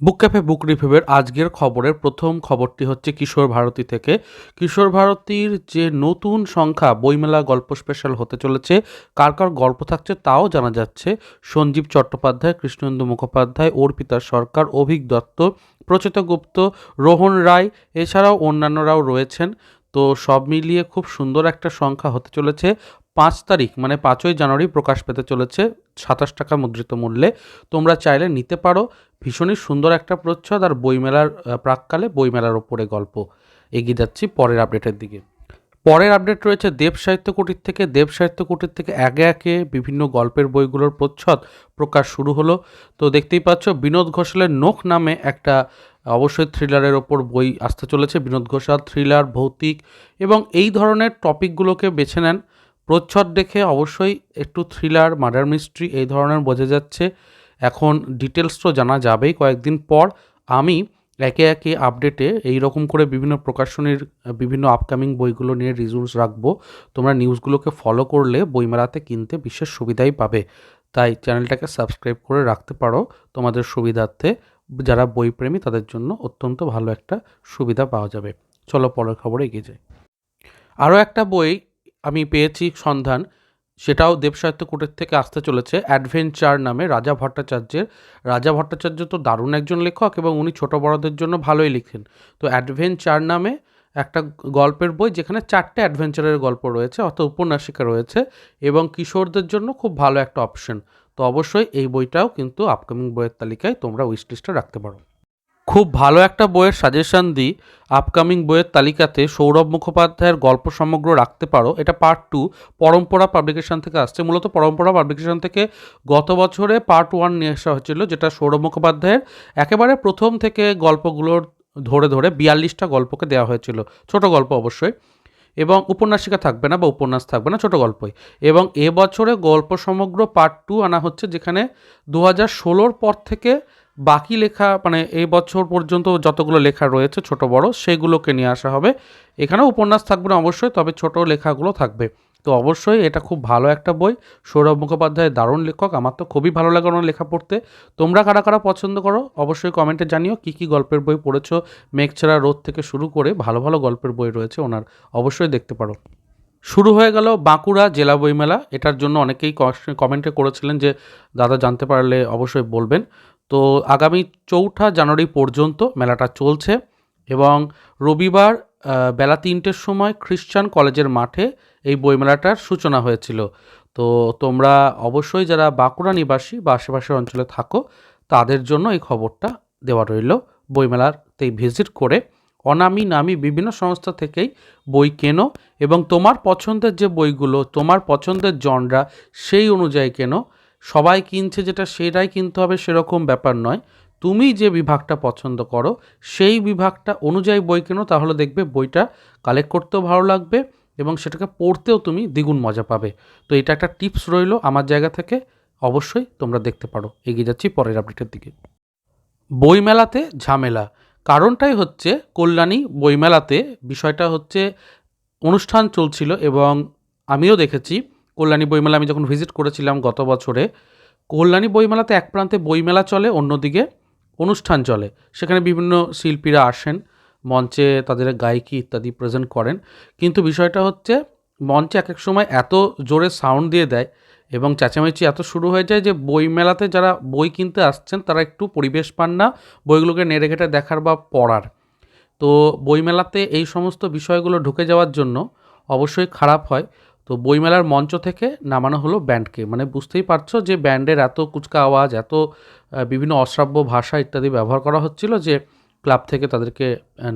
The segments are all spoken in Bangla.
বুক ক্যাফে, বুক রিভিউয়ের আজকের খবরের প্রথম খবরটি হচ্ছে কিশোর ভারতী থেকে। কিশোর ভারতীর যে নতুন সংখ্যা, বইমেলা গল্প স্পেশাল হতে চলেছে, কার কার গল্প থাকছে তাও জানা যাচ্ছে। সঞ্জীব চট্টোপাধ্যায়, কৃষ্ণেন্দু মুখোপাধ্যায়, অর্পিতা সরকার, অভিক দত্ত, প্রচেতা গুপ্ত, রোহন রায়, এছাড়াও অন্যান্যরাও রয়েছেন। তো সব মিলিয়ে খুব সুন্দর একটা সংখ্যা হতে চলেছে। পাঁচ তারিখ মানে পাঁচই জানুয়ারি প্রকাশ পেতে চলেছে সাতাশ টাকা মুদ্রিত মূল্যে। তোমরা চাইলে নিতে পারো। ভীষণই সুন্দর একটা প্রচ্ছদ আর বইমেলার প্রাককালে বইমেলার ওপরে গল্প। এগিয়ে যাচ্ছি পরের আপডেটের দিকে। পরের আপডেট রয়েছে দেব সাহিত্য কুটির থেকে। দেব সাহিত্য কুটির থেকে একে একে বিভিন্ন গল্পের বইগুলোর প্রচ্ছদ প্রকাশ শুরু হলো। তো দেখতেই পাচ্ছ, বিনোদ ঘোষালের নোখ নামে একটা, অবশ্যই থ্রিলারের ওপর বই আসতে চলেছে। বিনোদ ঘোষাল, থ্রিলার, ভৌতিক এবং এই ধরনের টপিকগুলোকে বেছে নেন। প্রচ্ছদ দেখে অবশ্যই একটু থ্রিলার মার্ডার মিস্ট্রি এই ধরনের বোঝা যাচ্ছে। এখন ডিটেলস তো জানা যাবেই। কয়েকদিন পর আমি একে একে আপডেটে এই রকম করে বিভিন্ন প্রকাশনীর, বিভিন্ন আপকামিং বইগুলো নিয়ে রিভিউস রাখব। তোমরা নিউজগুলোকে ফলো করলে বইমেলাতে কিনতে বিশেষ সুবিধাই পাবে। তাই চ্যানেলটাকে সাবস্ক্রাইব করে রাখতে পারো তোমাদের সুবিধার্থে। যারা বইপ্রেমী তাদের জন্য অত্যন্ত ভালো একটা সুবিধা পাওয়া যাবে। চলো পরের খবরে এগিয়ে যাই। আরও একটা বই আমি পেয়েছি সন্ধান, সেটাও দেবসাহিত্য কুটের থেকে আসতে চলেছে। অ্যাডভেঞ্চার নামে রাজা ভট্টাচার্যের। রাজা ভট্টাচার্য তো দারুণ একজন লেখক এবং উনি ছোট বড়দের জন্য ভালোই লিখেন। তো অ্যাডভেঞ্চার নামে একটা গল্পের বই যেখানে চারটে অ্যাডভেঞ্চারের গল্প রয়েছে, অর্থাৎ উপন্যাসিকা রয়েছে এবং কিশোরদের জন্য খুব ভালো একটা অপশন। তো অবশ্যই এই বইটাও কিন্তু আপকামিং বইয়ের তালিকায় তোমরা উইশ লিস্টে রাখতে পারো। খুব ভালো একটা বইয়ের সাজেশন দিই আপকামিং বইয়ের তালিকাতে সৌরভ মুখোপাধ্যায়ের গল্প সমগ্র রাখতে পারো। এটা পার্ট টু পরম্পরা পাবলিকেশন থেকে আসছে। মূলত পরম্পরা পাবলিকেশন থেকে গত বছরে পার্ট ওয়ান নিয়ে আসা হয়েছিল, যেটা সৌরভ মুখোপাধ্যায়ের একেবারে প্রথম থেকে গল্পগুলোর ধরে ধরে বিয়াল্লিশটা গল্পকে দেওয়া হয়েছিল। ছোট গল্প অবশ্যই। এবং উপন্যাসিকা থাকবে না বা উপন্যাস থাকবে না, ছোট গল্পই। এবং এবছরে গল্প সমগ্র পার্ট টু আনা হচ্ছে, যেখানে দু হাজার ষোলোর পর থেকে বাকি লেখা মানে এই বছর পর্যন্ত যতগুলো লেখা রয়েছে, ছোট বড়, সেগুলোকে নিয়ে আসা হবে। এখানেও উপন্যাস থাকবে না অবশ্যই, তবে ছোট লেখাগুলো থাকবে। তো অবশ্যই এটা খুব ভালো একটা বই। সৌরভ মুখোপাধ্যায় দারুণ লেখক। আমার তো খুবই ভালো লাগে ওনার লেখা পড়তে। তোমরা কারা কারা পছন্দ করো, অবশ্যই কমেন্টে জানিও কী কী গল্পের বই পড়েছো। মেঘ ছাড়া রোদ থেকে শুরু করে ভালো ভালো গল্পের বই রয়েছে ওনার। অবশ্যই দেখতে পারো। শুরু হয়ে গেল বাঁকুড়া জেলা বইমেলা। এটার জন্য অনেকেই কমেন্টে করেছিলেন যে, দাদা জানতে পারলে অবশ্যই বলবেন। তো আগামী চৌঠা জানুয়ারি পর্যন্ত মেলাটা চলছে এবং রবিবার বেলা তিনটের সময় খ্রিস্টান কলেজের মাঠে এই বইমেলাটার সূচনা হয়েছিল। তো তোমরা অবশ্যই যারা বাঁকুড়া নিবাসী বা আশেপাশের অঞ্চলে থাকো, তাদের জন্য এই খবরটা দেওয়া রইল বইমেলাতেই ভিজিট করে। অনামি নামি বিভিন্ন সংস্থা থেকেই বই কেনো এবং তোমার পছন্দের যে বইগুলো, তোমার পছন্দের জনরা সেই অনুযায়ী কেনো সবাই কিনছে যেটা সেটাই কিনতে হবে সেরকম ব্যাপার নয়। তুমি যে বিভাগটা পছন্দ করো, সেই বিভাগটা অনুযায়ী বই কেনো, তাহলে দেখবে বইটা কালেক্ট করতেও ভালো লাগবে এবং সেটাকে পড়তেও তুমি দ্বিগুণ মজা পাবে। তো এটা একটা টিপস রইল আমার জায়গা থেকে, অবশ্যই তোমরা দেখতে পারো। এগিয়ে যাচ্ছি পরের আপডেটের দিকে। বইমেলাতে ঝামেলা। কারণটাই হচ্ছে কল্যাণী বইমেলাতে বিষয়টা হচ্ছে অনুষ্ঠান চলছিল এবং আমিও দেখেছি কল্যাণী বইমেলা আমি যখন ভিজিট করেছিলাম গত বছরে, কল্যাণী বইমেলাতে এক প্রান্তে বইমেলা চলে, অন্যদিকে অনুষ্ঠান চলে। সেখানে বিভিন্ন শিল্পীরা আসেন, মঞ্চে তাদের গায়কি ইত্যাদি প্রেজেন্ট করেন। কিন্তু বিষয়টা হচ্ছে, মঞ্চে এক এক সময় এত জোরে সাউন্ড দিয়ে দেয় এবং চেঁচামেচি এত শুরু হয়ে যায় যে বইমেলাতে যারা বই কিনতে আসছেন, তারা একটু পরিবেশ পান না, বইগুলোকে নেড়ে ঘেটে দেখার বা পড়ার। তো বইমেলাতে এই সমস্ত বিষয়গুলো ঢুকে যাওয়ার জন্য অবশ্যই খারাপ হয়। তো বইমেলার মঞ্চ থেকে নামানো হলো ব্যান্ডকে মানে বুঝতেই পারছ যে ব্যান্ডের এত কুচকা আওয়াজ, এত বিভিন্ন অশ্রাব্য ভাষা ইত্যাদি ব্যবহার করা হচ্ছিল যে ক্লাব থেকে তাদেরকে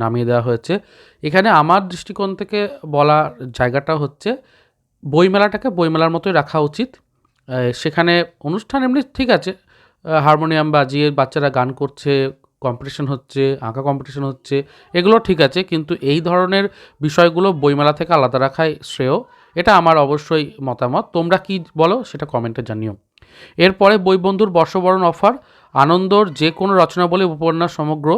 নামিয়ে দেওয়া হয়েছে। এখানে আমার দৃষ্টিকোণ থেকে বলার জায়গাটা হচ্ছে, বইমেলাটাকে বইমেলার মতোই রাখা উচিত। সেখানে অনুষ্ঠান এমনি ঠিক আছে হারমোনিয়াম বাজিয়ে বাচ্চারা গান করছে কম্পিটিশন হচ্ছে, আঁকা কম্পিটিশন হচ্ছে, এগুলো ঠিক আছে। কিন্তু এই ধরনের বিষয়গুলো বইমেলা থেকে আলাদা রাখাই শ্রেয়। এটা আমার অবশ্যই মতামত। তোমরা কি বলো সেটা কমেন্টে জানিও। এরপরে বইবন্ধুর বর্ষবরণ অফার। আনন্দর যে কোনো রচনাবলী উপন্যাস সমগ্র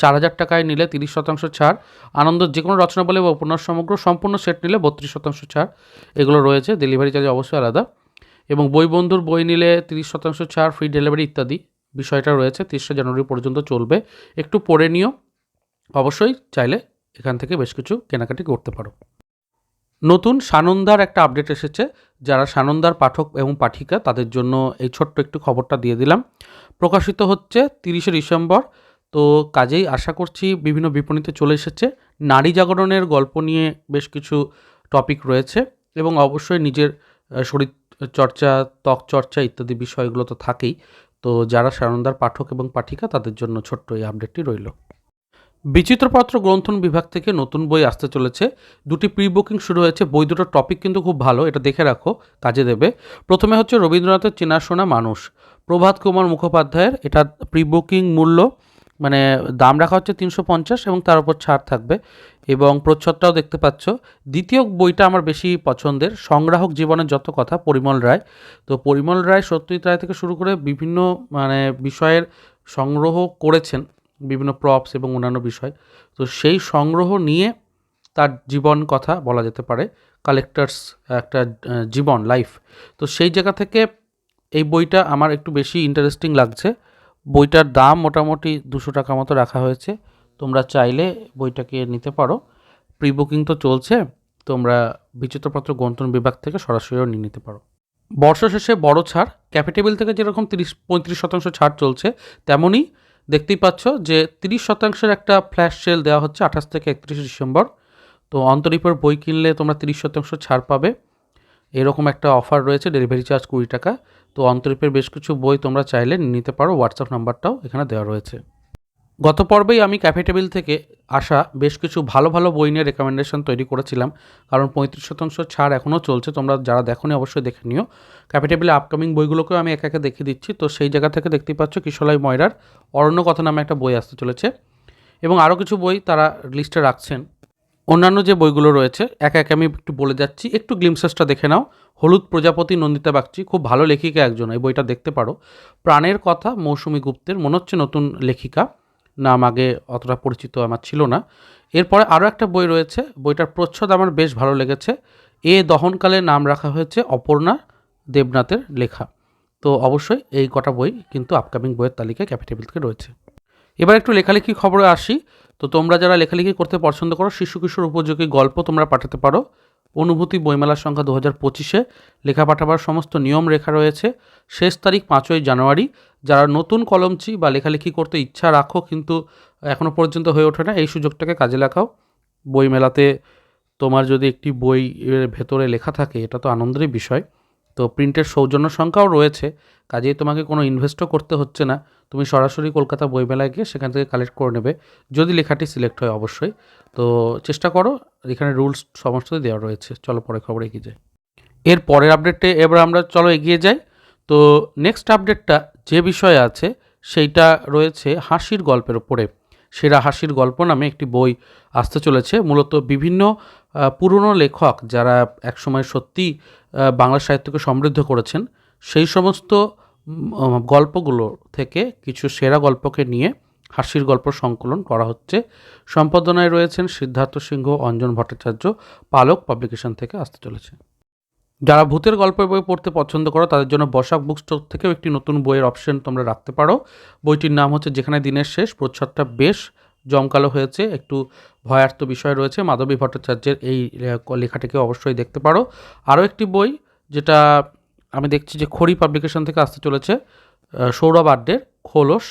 চার হাজার টাকায় নিলে তিরিশ শতাংশ ছাড়। আনন্দর যে কোনো রচনাবলী বা উপন্যাস সমগ্র, সম্পূর্ণ সেট নিলে বত্রিশ শতাংশ ছাড়। এগুলো রয়েছে ডেলিভারি চার্জ অবশ্যই আলাদা। এবং বই বন্ধুর বই নিলে তিরিশ শতাংশ ছাড় ফ্রি ডেলিভারি ইত্যাদি বিষয়টা রয়েছে, তিরিশে জানুয়ারি পর্যন্ত চলবে। একটু পড়ে নিও। অবশ্যই চাইলে এখান থেকে বেশ কিছু কেনাকাটি করতে পারো। নতুন সানন্দার একটা আপডেট এসেছে। যারা সানন্দার পাঠক এবং পাঠিকা, তাদের জন্য এই ছোট্ট একটু খবরটা দিয়ে দিলাম। প্রকাশিত হচ্ছে তিরিশে ডিসেম্বর। তো কাজেই আশা করছি বিভিন্ন বিপণীতে চলে এসেছে। নারী জাগরণের গল্প নিয়ে বেশ কিছু টপিক রয়েছে এবং অবশ্যই নিজের শরীর চর্চা ত্বক চর্চা ইত্যাদি বিষয়গুলো তো থাকেই। তো যারা সানন্দার পাঠক এবং পাঠিকা, তাদের জন্য ছোট্ট এই আপডেটটি রইল। বিচিত্রপত্র গ্রন্থন বিভাগ থেকে নতুন বই আসতে চলেছে। দুটি প্রি বুকিং শুরু হয়েছে। বই দুটোর টপিক কিন্তু খুব ভালো, এটা দেখে রাখো, কাজে দেবে। প্রথমে হচ্ছে রবীন্দ্রনাথের চেনাশোনা মানুষ। প্রভাত কুমার মুখোপাধ্যায়ের এটা প্রি বুকিং মূল্য মানে দাম রাখা হচ্ছে তিনশো পঞ্চাশ এবং তার উপর ছাড় থাকবে। এবং প্রচ্ছদটাও দেখতে পাচ্ছ। দ্বিতীয় বইটা আমার বেশি পছন্দের, সংগ্রাহক জীবনের যত কথা, পরিমল রায়। তো পরিমল রায় সত্যজিৎ রায় থেকে শুরু করে বিভিন্ন মানে বিষয়ের সংগ্রহ করেছেন। বিভিন্ন প্রপস এবং অন্যান্য বিষয়। তো সেই সংগ্রহ নিয়ে তার জীবন কথা বলা যেতে পারে কালেক্টার্স একটা জীবন লাইফ তো সেই জায়গা থেকে এই বইটা আমার একটু বেশি ইন্টারেস্টিং লাগছে। বইটার দাম মোটামুটি দুশো টাকা মতো রাখা হয়েছে। তোমরা চাইলে বইটাকে নিতে পারো। প্রি বুকিং তো চলছে, তোমরা বিচিত্রপত্র গ্রন্থন বিভাগ থেকে সরাসরিও নিয়ে নিতে পারো। বর্ষ শেষে বড় ছাড় ক্যাপিটেবিল থেকে যেরকম তিরিশ, পঁয়ত্রিশ শতাংশ ছাড় চলছে, তেমনই দেখতেই পাচ্ছ যে তিরিশ শতাংশের একটা ফ্ল্যাশ সেল দেওয়া হচ্ছে আঠাশ থেকে একত্রিশে ডিসেম্বর। তো অন্তরীপের বই কিনলে তোমরা তিরিশ শতাংশ ছাড় পাবে। এরকম একটা অফার রয়েছে, ডেলিভারি চার্জ কুড়ি টাকা। তো অন্তরীপের বেশ কিছু বই তোমরা চাইলে নিতে পারো, হোয়াটসঅ্যাপ নাম্বারটাও এখানে দেওয়া রয়েছে। গত পর্বেই আমি ক্যাফে টেবিল থেকে আসা বেশ কিছু ভালো ভালো বই নিয়ে রেকমেন্ডেশন তৈরি করেছিলাম, কারণ পঁয়ত্রিশ শতাংশ ছাড় এখনও চলছে, তোমরা যারা দেখোনি অবশ্যই দেখে নিও। ক্যাফে টেবিলে আপকামিং বইগুলোকেও আমি একে একে দেখিয়ে দিচ্ছি। তো সেই জায়গা থেকে দেখতেই পাচ্ছ কিশোলাই ময়রার অরণ্য কথা নামে একটা বই আসতে চলেছে, এবং আরও কিছু বই তারা লিস্টে রাখছেন। অন্যান্য যে বইগুলো রয়েছে, একে একে আমি একটু বলে যাচ্ছি। একটু গ্লিমসেসটা দেখে নাও। হলুদ প্রজাপতি নন্দিতা বাগচি, খুব ভালো লেখিকা একজন, এই বইটা দেখতে পারো। প্রাণের কথা মৌসুমী গুপ্তের মনে হচ্ছে নতুন লেখিকা। নাম আগে অতটা পরিচিত আমার ছিল না। এরপরে আরও একটা বই রয়েছে, বইটার প্রচ্ছদ আমার বেশ ভালো লেগেছে। এ দহনকালে নাম রাখা হয়েছে অপর্ণা দেবনাথের লেখা। তো অবশ্যই এই কটা বই কিন্তু আপকামিং বইয়ের তালিকায় ক্যাপিটেবিল থেকে রয়েছে। এবার একটু লেখালেখি খবরে আসি। তো তোমরা যারা লেখালেখি করতে পছন্দ করো, শিশু কিশোর উপযোগী গল্প তোমরা পাঠাতে পারো। অনুভূতি বইমেলার সংখ্যা দু হাজার পঁচিশে লেখা পাঠাবার সমস্ত নিয়ম রেখা রয়েছে। শেষ তারিখ পাঁচই জানুয়ারি। যারা নতুন কলমচি বা লেখালেখি করতে ইচ্ছা রাখো কিন্তু এখনও পর্যন্ত হয়ে ওঠে না, এই সুযোগটাকে কাজে লাগাও। বইমেলাতে তোমার যদি একটি বই ভেতরে লেখা থাকে, এটা তো আনন্দেরই বিষয়। তো প্রিন্টের সৌজন্য সংখ্যাও রয়েছে, কাজেই তোমাকে কোনো ইনভেস্টও করতে হচ্ছে না। তুমি সরাসরি কলকাতা বইমেলায় গিয়ে সেখান থেকে কালেক্ট করে নেবে। যদি লেখাটি সিলেক্ট হয়, অবশ্যই। তো চেষ্টা করো, এখানে রুলস সমস্ত দেওয়া রয়েছে। চলো পরে খবর এগিয়ে যাই। এর পরের আপডেটে এবার আমরা চলো এগিয়ে যাই। তো নেক্সট আপডেটটা যে বিষয়ে আছে, সেইটা রয়েছে হাসির গল্পের ওপরে সেরা হাসির গল্প নামে একটি বই আসতে চলেছে। মূলত বিভিন্ন পুরনো লেখক যারা একসময় সত্যি বাংলা সাহিত্যকে সমৃদ্ধ করেছেন, সেই সমস্ত গল্পগুলো থেকে কিছু সেরা গল্পকে নিয়ে হাসির গল্প সংকলন করা হচ্ছে। সম্পাদনায় রয়েছেন সিদ্ধার্থ সিংহ, অঞ্জন ভট্টাচার্য, পালক পাবলিকেশন থেকে আসতে চলেছে। যারা ভূতের গল্পের বই পড়তে পছন্দ করো, তাদের জন্য বসাক বুক স্টোর থেকেও একটি নতুন বইয়ের অপশন তোমরা রাখতে পারো। বইটির নাম হচ্ছে যেখানে দিনের শেষ, প্রচ্ছদটা বেশ জমকালো হয়েছে। একটু ভয়ার্থ বিষয় রয়েছে, মাধবী ভট্টাচার্যের এই লেখাটিকে অবশ্যই দেখতে পারো। আরও একটি বই যেটা আমি দেখছি যে খড়ি পাবলিকেশন থেকে আসতে চলেছে সৌরভ আড্ডের খোলস।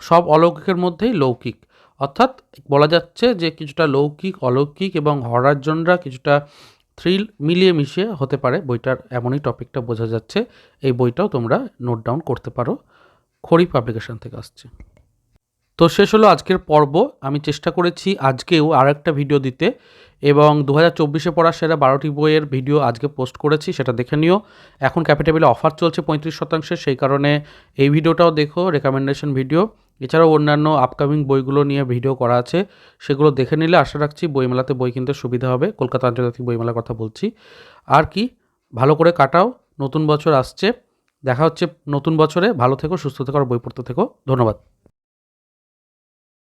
সব অলৌকিকের মধ্যেই লৌকিক। অর্থাৎ বলা যাচ্ছে যে কিছুটা লৌকিক, অলৌকিক এবং হরার জনরা কিছুটা থ্রিল মিলিয়ে মিশিয়ে হতে পারে। বইটার এমনই টপিকটা বোঝা যাচ্ছে। এই বইটাও তোমরা নোট ডাউন করতে পারো। খড়ি পাবলিকেশন থেকে আসছে। তো শেষ হলো আজকের পর্ব। আমি চেষ্টা করেছি আজকেও আর একটা ভিডিও দিতে এবং দু হাজার চব্বিশে পড়া সেরা বারোটি বইয়ের ভিডিও আজকে পোস্ট করেছি, সেটা দেখে নিও। এখন ক্যাপিটেবিলে অফার চলছে পঁয়ত্রিশ শতাংশে, সেই কারণে এই ভিডিওটাও দেখো রেকমেন্ডেশন ভিডিও এছাড়াও অন্যান্য আপকামিং বইগুলো নিয়ে ভিডিও করা আছে, সেগুলো দেখে নিলে আশা রাখছি বইমেলাতে বই কিনতে সুবিধা হবে। কলকাতা আন্তর্জাতিক বইমেলার কথা বলছি। আর কি, ভালো করে কাটাও, নতুন বছর আসছে। দেখা হচ্ছে নতুন বছরে। ভালো থেকো, সুস্থ থেকো, আর বই পড়তে থেকো। ধন্যবাদ।